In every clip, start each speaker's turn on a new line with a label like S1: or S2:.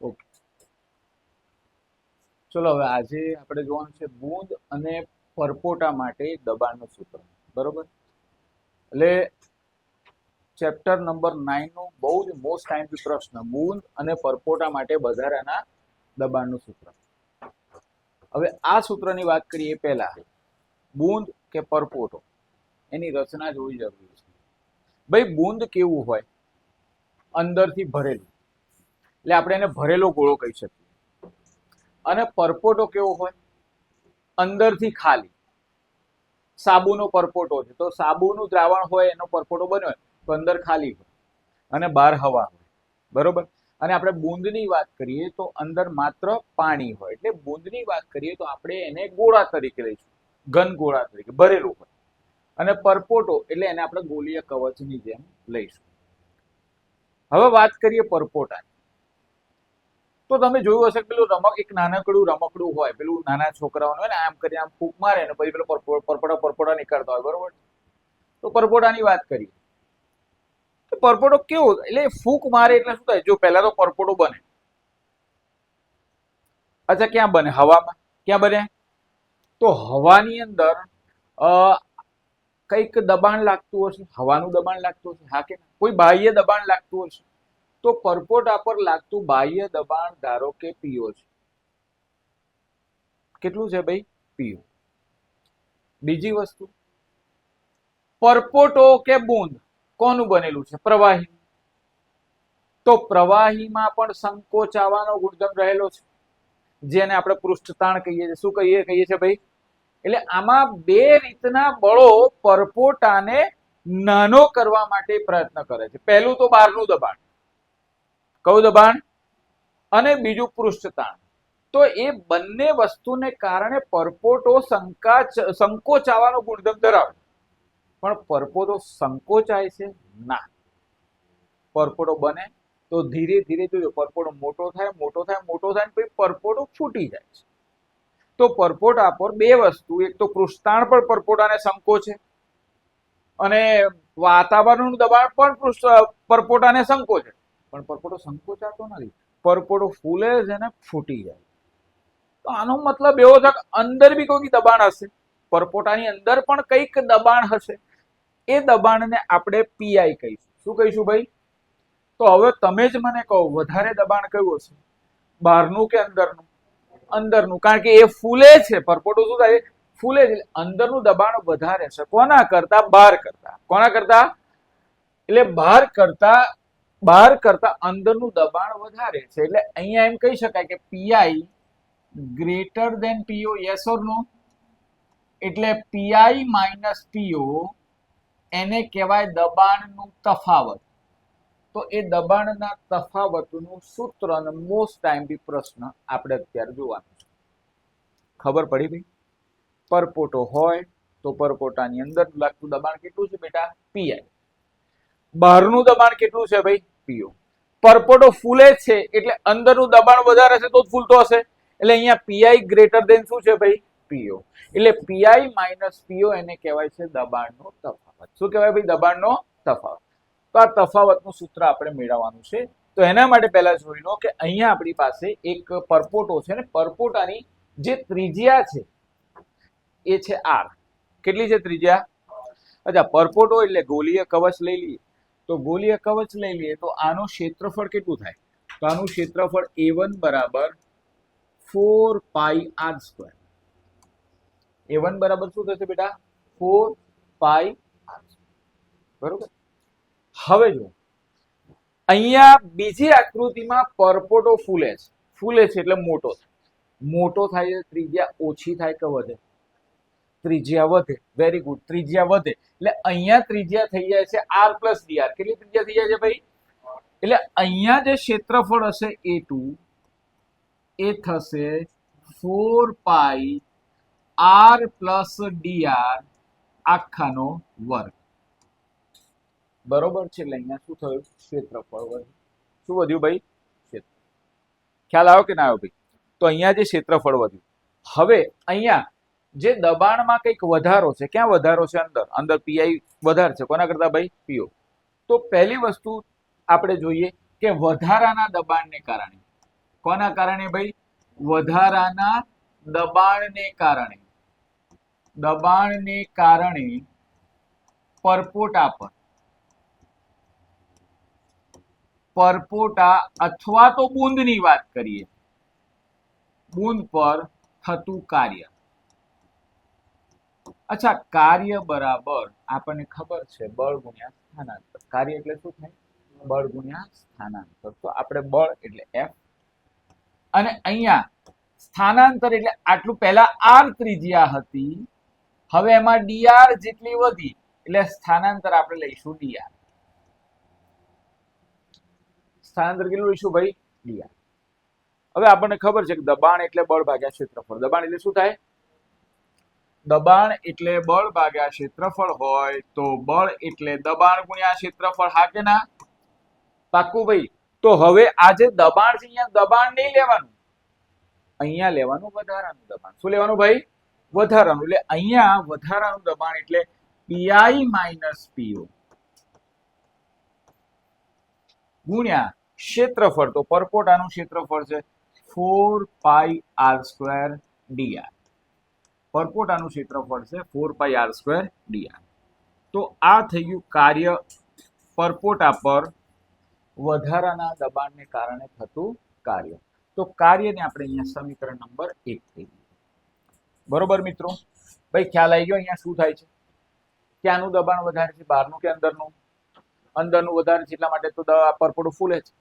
S1: Okay. ચલો, હવે આજે આપણે જોવાનું છે બૂંદ અને પરપોટા માટે દબાણનું સૂત્ર. બરોબર? એટલે ચેપ્ટર નંબર નાઇનનું બહુ જ મોસ્ટ ટાઈમથી પ્રશ્ન, બૂંદ અને પરપોટા માટે વધારાના દબાણનું સૂત્ર. હવે આ સૂત્રની વાત કરીએ પહેલા. બૂંદ કે પરપોટો? એની રચના જોવી જરૂરી છે. ભાઈ, બૂંદ કેવું હોય? અંદરથી ભરેલું. એટલે આપણે એને ભરેલો ગોળો કહી શકીએ. અને પરપોટો કેવો હોય? અંદરથી ખાલી. સાબુનો પરપોટો છે. તો સાબુનું દ્રાવણ હોય, એનો પરપોટો બન્યો તો અંદર ખાલી હોય. અને બહાર હવા હોય. બરોબર? અને આપણે બૂંદની વાત કરીએ તો અંદર માત્ર પાણી હોય. એટલે બૂંદની વાત કરીએ તો આપણે એને ગોળા તરીકે લઈશું ઘન ગોળા તરીકે, ભરેલું હોય. અને પરપોટો એટલે એને આપણે ગોલીય કવચની જેમ લઈશું. હવે વાત કરીએ પરપોટાની. તો તમે જોયું હશે પેલું રમક, એક નાનકડું રમકડું હોય, પેલું નાના છોકરાઓનું હોય ને, આમ કરીને આમ ફૂંક મારે ને પછી પેલો પરપોડા પરપોટા નીકળતા હોય, બરોબર? તો પરપોડાની વાત કરીએ. તો પરપોટો કેવો, એટલે ફૂંક મારે એટલે શું થાય? જો પહેલા તો પરપોટો બને. અચ્છા, ક્યાં બને? હવામાં? ક્યાં બને? તો હવાની અંદર કંઈક દબાણ લાગતું હશે. હવાનું દબાણ લાગતું હશે. હા કે કોઈ બાહ્ય દબાણ લાગતું હશે. તો પરપોટા પર લાગતું બાહ્ય દબાણ ધારો કે પીઓ છે. કેટલું છે ભાઈ? પીઓ. બીજી વસ્તુ. પરપોટો કે બૂંદ, કોનું બનેલું છે? પ્રવાહી. તો પ્રવાહીમાં પણ સંકોચાવાનો ગુણધર્મ રહેલો છે. જેને આપણે પૃષ્ઠતાણ કહીએ છીએ. શું કહીએ? કહીએ છીએ ભાઈ? એટલે આમાં બે રીતના બળો પરપોટાને નાનો કરવા માટે પ્રયત્ન કરે છે. પહેલું તો બહારનું દબાણ. કયું દબાણ અને બીજું પૃષ્ઠતાણ. તો એ બંને વસ્તુને કારણે પરપોટો સંકાચ સંકોચાવાનો ગુણધર્મ ધરાવે. પણ પરપોટો સંકોચાય છે? ના. પરપોટો બને તો ધીરે ધીરે જોજો, પરપોટો મોટો થાય મોટો થાય મોટો થાય પછી પરપોટો ફૂટી જાય છે. તો પરપોટા પર બે વસ્તુ, એક તો પૃષ્ઠતાણ પણ પરપોટાને સંકોચે અને વાતાવરણનું દબાણ પણ પરપોટાને સંકોચે. પણ પરપોટો સંકોચાતો નથી. પરપોટો ફૂલે છે ને ફૂટી જાય. તો આનો મતલબ એવો છે કે અંદર બી કોઈ દબાણ હશે. પરપોટાની અંદર પણ કંઈક દબાણ હશે. એ દબાણને આપણે પીઆઈ કહીશું. શું કહીશું ભાઈ? તો હવે તમે જ મને કહો, વધારે દબાણ કયું હશે? બહારનું કે અંદરનું? અંદરનું. કારણ કે એ ફૂલે છે. પરપોટો શું થાય? ફૂલે છે. અંદરનું દબાણ વધારે છે કોના કરતા? બહાર કરતા. કોના કરતા? એટલે બહાર કરતા બહાર કરતા અંદરનું દબાણ વધારે છે. એટલે અહીંયા એમ કહી શકાય કે PI greater than PO yes or no એટલે પીઆઈ માઇનસ પીઓ એને કહેવાય દબાણનું તફાવત. તો એ દબાણના તફાવતનું સૂત્ર અને મોસ્ટ ટાઈમ બી પ્રશ્ન આપણે અત્યારે જોવાનું છે. ખબર પડી ભાઈ? પરપોટો હોય તો પરપોટાની અંદર લાગતું દબાણ કેટલું છે બેટા? પીઆઈ બહારનું દબાણ કેટલું છે ભાઈ? પીઓ. પરપોટો ફૂલે છે એટલે અંદરનું દબાણ વધારે છે તો ફૂલતો હશે. એટલે અહીંયા પીઆઈ ગ્રેટર દેન શું છે ભાઈ? પીઓ. એટલે પીઆઈ માઇનસ પીઓ એને કહેવાય છે દબાણનો તફાવત. શું કહેવાય ભાઈ દબાણનો તફાવત? તો આ તફાવતનું સૂત્ર આપણે મેળવવાનું છે. તો એના માટે પહેલા જોઈ લો કે અહીંયા આપણી પાસે એક પરપોટો છે ને પરપોટાની જે ત્રિજ્યા છે, એ છે આર. કેટલી છે ત્રિજ્યા? અચ્છા, પરપોટો એટલે ગોલીય કવચ લઈ લઈએ. તો ગોલીય કવચ લઈ લઈએ તો આનું ક્ષેત્રફળ કેટલું થાય? તો આનું ક્ષેત્રફળ એ વન બરાબર four pi R square A one બરાબર શું થશે બેટા? ફોર પાઈ આર બરોબર? હવે જો અહીંયા બીજી આકૃતિમાં પરપોટો ફૂલે છે. ફૂલે છે એટલે મોટો મોટો થાય છે ત્રિજ્યા ઓછી થાય કે વધે ત્રિજ્યા વધે વેરી ગુડ ત્રિજ્યા વધે. એટલે અહીંયા ત્રિજ્યા થઈ જાય છે આર પ્લસ ડીઆર કેટલી ત્રિજ્યા થઈ જાય છે ભાઈ? એટલે અહીંયા જે ક્ષેત્રફળ હશે એ ટુ, એ થશે four pi R plus DR આખાનો વર્ગ. બરોબર છે, એટલે અહીંયા શું થયું? ક્ષેત્રફળ વધ્યું. શું વધ્યું ભાઈ? ખ્યાલ આવ્યો કે ના આવ્યો ભાઈ? તો અહીંયા જે ક્ષેત્રફળ વધ્યું. હવે અહીંયા જે દબાણમાં કંઈક વધારો છે, ક્યાં વધારો છે અંદર? અંદર પીઆઈ વધારે છે, કોના કરતા ભાઈ? પીઓ તો પહેલી વસ્તુ આપણે જોઈએ કે વધારાના દબાણને કારણે. કોના કારણે ભાઈ? વધારાના દબાણને કારણે. દબાણને કારણે પરપોટા પર પરપોટા અથવા તો બૂંદની વાત કરીએ. બૂંદ પર થતું કાર્ય. અચ્છા, કાર્ય બરાબર. આપણને ખબર છે, બળ ગુણ્યા સ્થાનાંતર. કાર્ય એટલે શું થાય? બળ ગુણ્યા સ્થાનાંતર. તો આપણે બળ એટલે એફ અને અહીંયા સ્થાનાંતર એટલે આટલું પહેલા આર ત્રિજ્યા હતી. હવે એમાં ડીઆર જેટલી વધી, એટલે સ્થાનાંતર આપણે લઈશું ડીઆર સ્થાનાંતર કેટલું લઈશું ભાઈ? ડીઆર હવે આપણને ખબર છે કે દબાણ એટલે બળ ભાગ્યા ક્ષેત્રફળ. દબાણ એટલે શું થાય? દબાણ એટલે બળ ભાગ્યા ક્ષેત્રફળ હોય તો બળ એટલે દબાણ ગુણ્યા ક્ષેત્રફળ, હા કે ના? પાકું ભાઈ. તો હવે આ જે દબાણ છે અહીંયા દબાણ નહીં લેવાનું. અહીંયા લેવાનું વધારાનું દબાણ. શું લેવાનું ભાઈ? વધારાનું. એટલે અહીંયા વધારાનું દબાણ એટલે પીઆઈ માઇનસ પીઓ ગુણ્યા ક્ષેત્રફળ. તો પરપોટાનું ક્ષેત્રફળ છે four pi R square DR પરપોટાનું ક્ષેત્રફળ છે four pi R square DR. તો આ થઈ ગયું કાર્ય પરપોટા પર વધારાના દબાણને કારણે થતું કાર્ય. તો કાર્યને આપણે અહીંયા સમીકરણ નંબર એક થઈ ગયું બરોબર મિત્રો? ભાઈ, ખ્યાલ આવી ગયો અહીંયા શું થાય છે? ક્યાંનું દબાણ વધારે છે? બહારનું કે અંદરનું? અંદરનું વધારે છે એટલા માટે તો પરપોટું ફૂલે છે.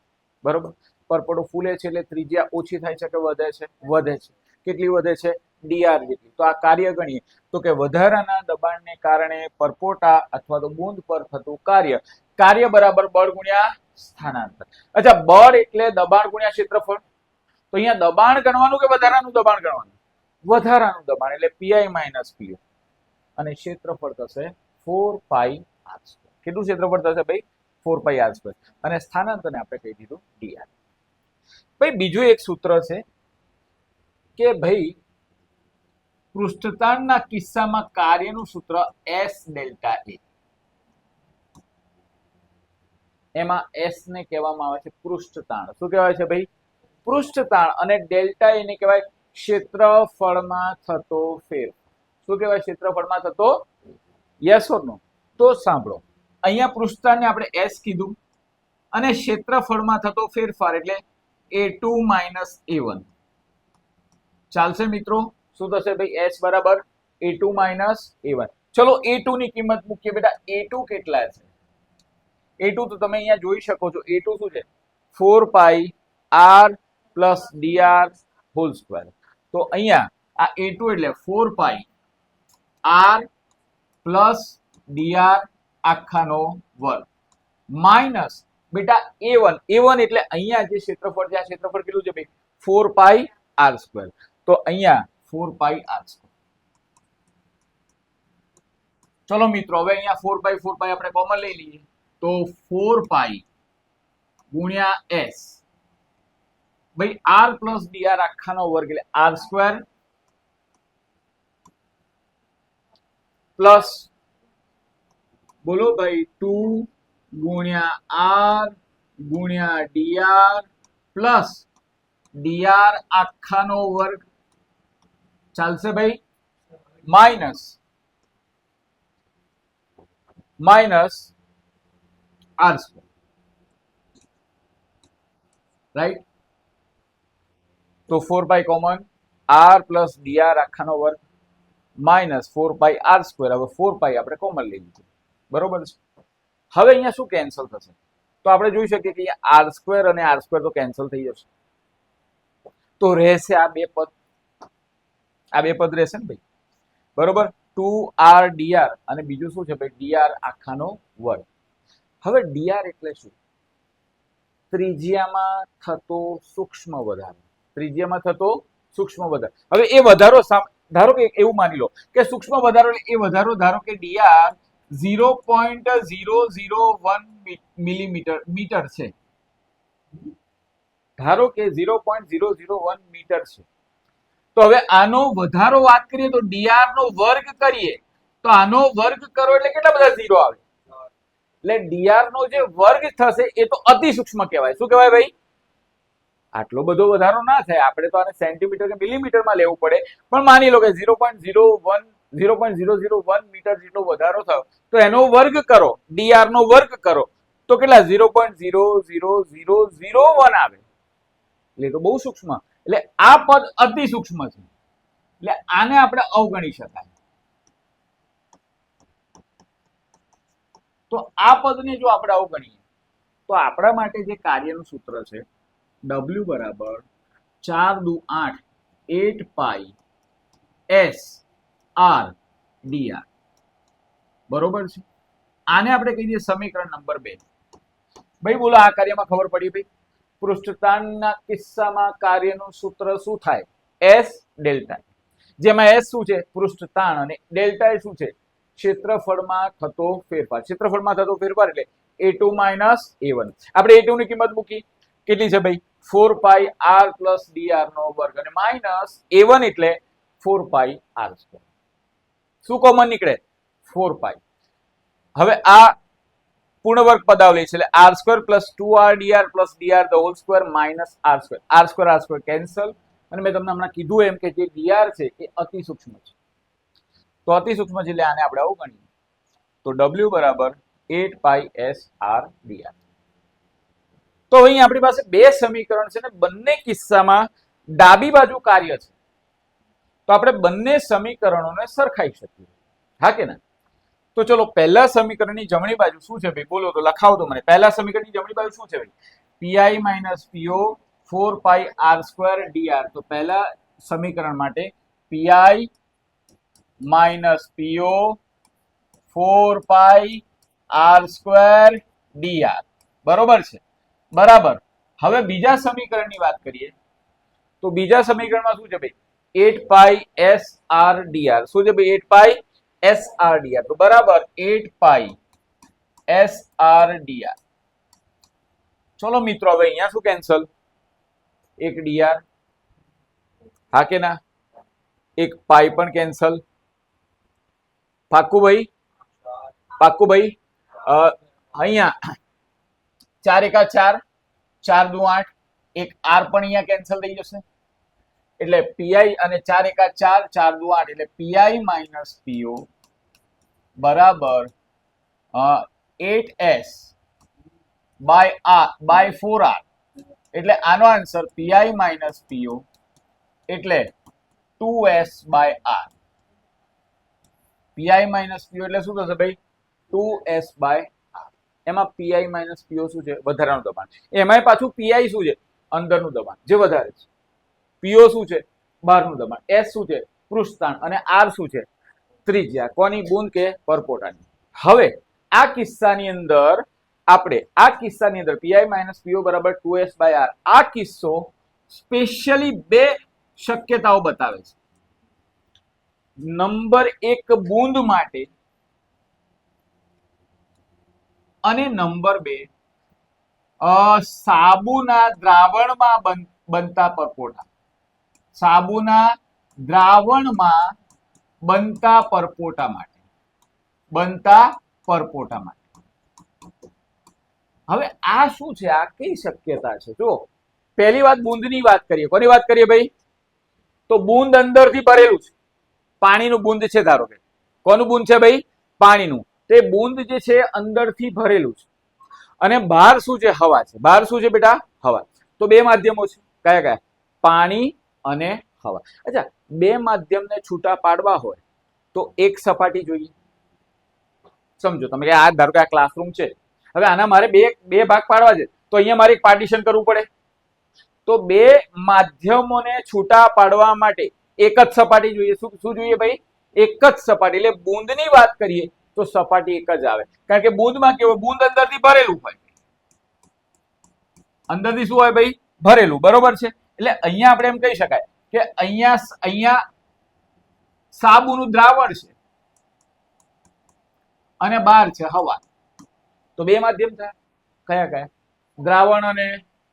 S1: બરોબર? પરપોટો ફૂલે છે એટલે ત્રિજ્યા ઓછી થાય છે કે વધે છે? વધે છે. કેટલી વધે છે? ડીઆર જેટલી તો આ કાર્ય ગણીએ. તો કે વધારાના દબાણને કારણે પરપોટા અથવા તો બૂંદ પર થતું કાર્ય. કાર્ય બરાબર બળ ગુણ્યા સ્થાનાંતર. અચ્છા, બળ એટલે દબાણ ગુણ્યા ક્ષેત્રફળ. તો અહીંયા દબાણ ગણવાનું કે વધારાનું દબાણ ગણવાનું? વધારાનું દબાણ એટલે પીઆઈ માઇનસ પીઓ અને ક્ષેત્રફળ થશે ફોર પાઈ આર કેટલું ક્ષેત્રફળ થશે ભાઈ? ફોર પાઈ આર અને સ્થાનાંતરને આપણે કહી દીધું ડીઆર ભાઈ, બીજું એક સૂત્ર છે કે ભાઈ પૃષ્ઠતાણના કિસ્સામાં કાર્યનું સૂત્ર એસ ડેલ્ટા એ એમાં એસ ને કહેવામાં આવે છે પૃષ્ઠતાણ. શું કહેવાય છે ભાઈ? પૃષ્ઠતાણ અને ડેલ્ટા એને કહેવાય ક્ષેત્રફળમાં થતો ફેર. શું કહેવાય ક્ષેત્રફળમાં થતો? યસ ઓર નો તો સાંભળો. અહીંયા પૃષ્ઠતાણને આપણે એસ કીધું અને ક્ષેત્રફળમાં થતો ફેરફાર એટલે A two minus A one ચાલશે મિત્રો? શું થશે ભાઈ? એસ બરાબર A two minus A one ચલો એ ટુ ની કિંમત મૂકીએ બેટા. એ ટુ કેટલા છે? એ ટુ તો તમે અહીંયા જોઈ શકો છો. એ ટુ શું છે? Four pi R plus DR whole square તો અહીંયા, આ એ ટુ એટલે four pi R plus DR આખાનો વર્ગ. માઇનસ બેટા એ વન એ વન એટલે અહીંયા જે ક્ષેત્રફળ છે, આ ક્ષેત્રફળ કેટલું છે ભાઈ? ફોર પાઈ આર સ્ક્વેર તો અહીંયા ફોર પાઈ આર સ્ક્વેર ચલો મિત્રો હવે અહીંયા ફોર પાઈ ફોર પાઈ આપણે કોમન લઈ લઈએ તો ફોર પાઈ ગુણ્યા એસ ભાઈ આર પ્લસ ડીઆર આખાનો વર્ગ એટલે આર સ્ક્વેર પ્લસ બોલો ભાઈ ટુ ગુણ્યા આર ગુણ્યા ડીઆર પ્લસ ડીઆર આખાનો વર્ગ ચાલશે ભાઈ? Minus. Minus R square. Right? તો four by common, R plus DR આખાનો વર્ગ, minus four by R square. હવે ફોર પાઈ આપણે કોમન લઈ લીધું. બરોબર છે? હવે અહીંયા શું કેન્સલ થશે? તો આપણે જોઈ શકીએ કે આર સ્ક્વેર અને આર સ્ક્વેર તો કેન્સલ થઈ જશે. તો રહેશે આ બે પદ આ બે પદ રહેશે ને ભાઈ? બરોબર? ટુ આર ડીઆર અને બીજું શું છે ભાઈ? ડીઆર આખાનો વર્ગ. હવે ડીઆર એટલે શું? ત્રિજ્યામાં થતો સૂક્ષ્મ વધારો. ત્રિજ્યામાં થતો સૂક્ષ્મ વધારો. હવે એ વધારો ધારો કે એવું માની લો કે સૂક્ષ્મ વધારો એ વધારો ધારો કે DR zero point zero zero one millimetre metre છે. ધારો કે zero point zero zero one metre છે. તો હવે આનો વધારો વાત કરીએ તો ડીઆર નો વર્ગ કરીએ, તો આનો વર્ગ કરો એટલે કેટલા બધા ઝીરો આવે? એટલે ડીઆર નો જે વર્ગ થશે એ તો અતિ સૂક્ષ્મ કહેવાય. શું કહેવાય ભાઈ? આટલો બધો વધારો ના થાય. આપણે તો આને સેન્ટીમીટર કે મિલીમીટરમાં લેવું પડે. પણ માની લો કે zero point zero one zero point zero zero one metre જેટલો વધારો થયો, તો એનો વર્ગ કરો. ડીઆર નો વર્ગ કરો. તો કેટલા? Zero point zero zero zero zero one આવે. એટલે તો બહુ સૂક્ષ્મ. એટલે આ પદ અતિ સૂક્ષ્મ છે. એટલે આને આપણે અવગણી શકાય. તો આ પદને જો આપણે અવગણીએ, તો આપણા માટે જે કાર્યનું સૂત્ર છે ડબલ્યુ બરાબર ચાર દુ આઠ eight pi S R DR. બરોબર છે? આને આપણે કહી દઈએ સમીકરણ નંબર બે. ભાઈ બોલો, આ કાર્યમાં ખબર પડી ભાઈ? પૃષ્ઠતાણના કિસ્સામાં કાર્યનું સૂત્ર શું થાય? S delta. જેમાં એસ શું છે? પૃષ્ઠતાણ અને ડેલ્ટા શું છે? ક્ષેત્રફળમાં થતો ફેરફાર. ક્ષેત્રફળમાં થતો ફેરફાર એટલે A two minus A one આપણે એ ટુની કિંમત મૂકી. કેટલી છે ભાઈ? Four pi R plus DR નો વર્ગ. અને માઇનસ એ વન એટલે ફોર પાઈ આર સ્ક્વેર શું કોમન નીકળે? ફોર પાઈ હવે આ પૂર્ણ વર્ગ પદાવલી છે. R square plus two R DR plus DR the whole square minus R square R square R square cancel અને મેં તમને હમણાં કીધું એમ કે જે ડીઆર છે એ અતિ સૂક્ષ્મ છે. તો અતિ સૂક્ષ્મ છે એટલે આને આપણે આવું ગણીએ. તો ડબલ્યુ બરાબર eight pi S R DR તો અહીં આપણી પાસે બે સમીકરણ છે ને બંને કિસ્સામાં ડાબી બાજુ કાર્ય છે. તો આપણે બંને સમીકરણોને સરખાઈ શકીએ. હા કે ના? તો ચલો, પહેલા સમીકરણની જમણી બાજુ શું છે ભાઈ? બોલો તો, લખાવો તો મને. પહેલા સમીકરણની જમણી બાજુ શું છે ભાઈ? PI minus PO four pi R square DR તો પહેલા સમીકરણ માટે PI minus PO four pi R square DR બરોબર છે? બરાબર. હવે બીજા સમીકરણની વાત કરીએ. તો બીજા સમીકરણમાં શું છે ભાઈ? Eight pi S R DR શું છે ભાઈ? Eight pi S R DR તો બરાબર eight pi S R DR ચલો મિત્રો હવે અહીંયા શું કેન્સલ એક ડીઆર હા કે ના એક પાઈ પણ કેન્સલ પાક્કું ભાઈ પાક્કું ભાઈ અ, અહીંયા ચાર એકા ચાર ચાર દુ આઠ એક આર પણ અહીંયા કેન્સલ થઈ જશે. એટલે પીઆઈ અને ચાર એકા ચાર ચાર દુ આઠ, એટલે પીઆઈ માઇનસ પીઓ બરાબર eight S by R by four R એટલે આનો આન્સર પીઆઈ માઇનસ પીઓ એટલે two S by R PI minus PO એટલે શું થશે ભાઈ? ટુ એસ બાય આર એમાં પીઆઈ માઇનસ પીઓ શું છે? વધારાનું દબાણ. એમાંય પાછું પીઆઈ શું છે? અંદરનું દબાણ, જે વધારે છે. પીઓ શું છે? બહારનું દબાણ. એસ શું છે? પૃષ્ઠતાણ. અને આર શું છે? ત્રિજ્યા. કોની? બૂંદ કે પરપોટાની? હવે, આ કિસ્સાની અંદર આપણે, આ કિસ્સાની અંદર પીઆઈ માઇનસ પીઓ બરાબર ટુ એસ બાય આર આ કિસ્સો સ્પેશિયલી બે શક્યતાઓ બતાવે છે. નંબર એક બૂંદ માટે અને નંબર બે સાબુના દ્રાવણમાં બન- બનતા પરપોટા. સાબુના દ્રાવણમાં બનતા પરપોટા માટે. બનતા પરપોટા માટે. હવે આ શું છે? આ કઈ શક્યતા છે? જો પહેલી વાત બુંદની વાત કરીએ. કોની વાત કરીએ ભાઈ? તો બુંદ અંદરથી ભરેલું છે. પાણીનું બુંદ છે, ધારો કે. કોનું બુંદ છે ભાઈ? પાણીનું. તે બુંદ જે છે, અંદરથી ભરેલું છે. અને બહાર શું છે? હવા છે. બહાર શું છે બેટા? હવા તો બે માધ્યમો છે. કયા કયા? પાણી અને હવા. અચ્છા, બે માધ્યમને છૂટા પાડવા હોય તો એક સપાટી જોઈએ. સમજો, તમે કે આ ધારો કે આ ક્લાસરૂમ છે. હવે આના મારે બે બે ભાગ પાડવા છે. તો અહીંયા મારે એક પાર્ટીશન કરવું પડે. તો બે માધ્યમોને છૂટા પાડવા માટે એક જ સપાટી જોઈએ. શું શું જોઈએ ભાઈ? એક જ સપાટી. એટલે બૂંદની વાત કરીએ તો સપાટી એક જ આવે. કારણ કે બૂંદમાં કેવું બૂંદ અંદરથી ભરેલું હોય. અંદરથી શું હોય ભાઈ? ભરેલું. બરોબર છે? એટલે અહીંયા આપણે એમ કહી શકાય કે અહીંયા અહીંયા સાબુનું દ્રાવણ છે અને બહાર છે હવા. તો બે માધ્યમ થયા. કયા કયા? દ્રાવણ અને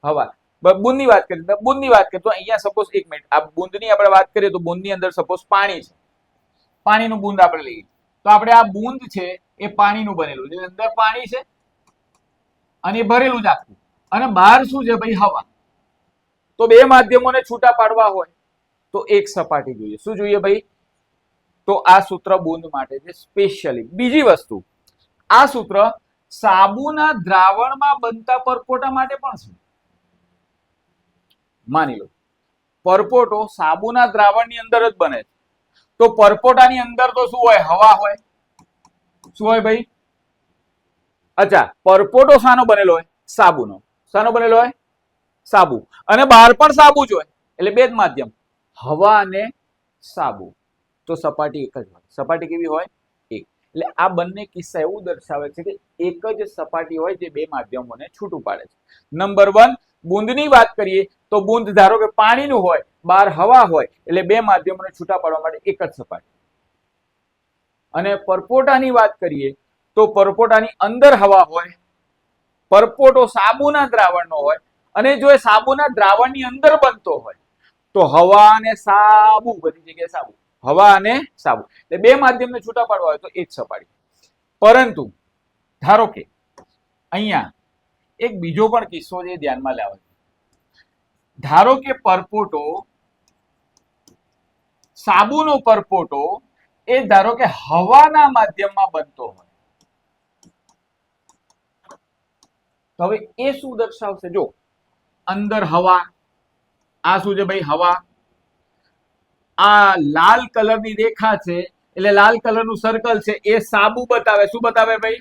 S1: હવા. બુંદની વાત કરીએ બૂંદની વાત કરીએ તો અહીંયા સપોઝ એક મિનિટ આ બુંદની આપણે વાત કરીએ તો બુંદની અંદર સપોઝ પાણી છે. પાણીનું બુંદ આપણે લઈએ. તો આપણે આ બુંદ છે એ પાણીનું બનેલું છે. અંદર પાણી છે અને એ ભરેલું જ આખું. અને બહાર શું છે? ભાઈ હવા. તો બે માધ્યમોને છૂટા પાડવા હોય તો એક સપાટી જોઈએ. શું જોઈએ ભાઈ? તો આ સૂત્ર બુંદ માટે છે સ્પેશિયલી બીજી વસ્તુ, આ સૂત્ર સાબુના દ્રાવણમાં બનતા પરપોટા માટે પણ છે. માની લો, પરપોટો સાબુના દ્રાવણની અંદર જ બને છે. તો પરપોટાની અંદર તો શું હોય? હવા હોય. શું હોય ભાઈ? અચ્છા, પરપોટો શાનો બનેલો હોય? સાબુનો. શાનો બનેલો હોય? સાબુ. અને બહાર પણ સાબુ જ હોય, એટલે બે જ માધ્યમ. હવા અને સાબુ. તો સપાટી એક જ હોય. સપાટી કેવી હોય? એક. એટલે આ બંને કિસ્સા એવું દર્શાવે છે કે એક જ સપાટી હોય જે બે માધ્યમોને છૂટું પાડે છે. નંબર વન બુંદની વાત કરીએ તો બુંદ ધારો કે પાણીનું હોય, બહાર હવા હોય, એટલે બે માધ્યમોને છૂટા પાડવા માટે એક જ સપાટી. અને પરપોટાની વાત કરીએ તો પરપોટાની અંદર હવા હોય, પરપોટો સાબુના દ્રાવણનો હોય અને જો એ સાબુના દ્રાવણની અંદર બનતો હોય, તો હવા અને સાબુ, બધી જગ્યાએ સાબુ, હવા અને સાબુ. એટલે બે માધ્યમને છૂટા પાડવા હોય તો એક સપાટી પરંતુ, ધારો કે અહીંયા એક બીજો પણ કિસ્સો છે એ ધ્યાનમાં લેવા ધારો કે પરપોટો, સાબુનો પરપોટો એ ધારો કે હવાના માધ્યમમાં બનતો હોય. તો હવે એ શું દર્શાવશે? જો અંદર હવા. આ શું છે ભાઈ? હવા. આ લાલ કલરની રેખા છે, એટલે લાલ કલરનું સર્કલ છે, એ સાબુ બતાવે. શું બતાવે ભાઈ?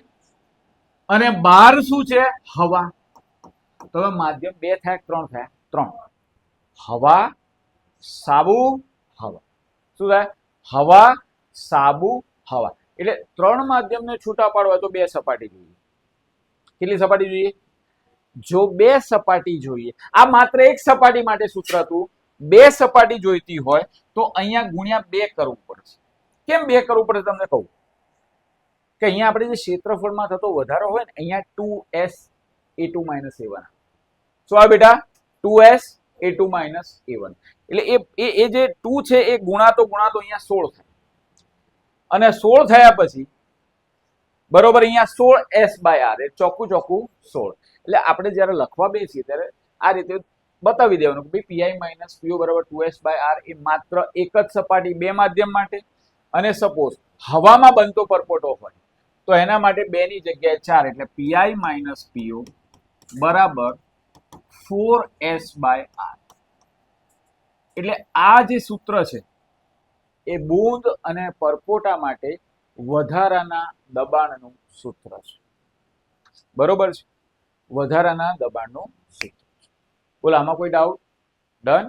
S1: અને બહાર શું છે? હવા. તો માધ્યમ બે થાય ત્રણ થાય? ત્રણ. હવા, સાબુ, હવા. શું થાય? હવા, સાબુ, હવા. એટલે ત્રણ માધ્યમને છૂટા પાડવા તો બે સપાટી જોઈએ. કેટલી સપાટી જોઈએ? જો બે સપાટી જોઈએ, આ માત્ર એક સપાટી માટે સૂત્ર હતું, બે સપાટી જોઈતી હોય તો અહીંયા ગુણ્યા બે કરવું પડશે. કેમ બે કરવું પડે તમને કહું? કે અહીંયા આપણે જે ક્ષેત્રફળમાં થતો વધારો હોય ને, અહીંયા two S A two minus A one શું આ બેટા? Two S A two minus A one એટલે એ- એ જે ટુ છે એ ગુણાતો ગુણાતો અહીંયા સોળ થાય. અને સોળ થયા પછી બરોબર, અહીંયા સોળ એસ બાય આર એ ચોખ્ખું ચોખ્ખું સોળ. એટલે આપણે જ્યારે લખવા બેસીએ ત્યારે આ રીતે બતાવી દેવાનું કે ભાઈ પીઆઈ માઇનસ પીઓ બરાબર ટુ એસ બાય આર એ માત્ર એક જ સપાટી બે માધ્યમ માટે અને સપોઝ હવામાં બનતો પરપોટો હોય, તો એના માટે બે ની જગ્યાએ ચાર, એટલે પીઆઈ માઇનસ પીઓ બરાબર ફોર એસ બાય આર એટલે આ જે સૂત્ર છે, એ બૂંદ અને પરપોટા માટે વધારાના દબાણનું સૂત્ર છે. બરોબર છે? વધારાના દબાણનું સૂત્ર બોલો આમાં કોઈ ડાઉટ ડન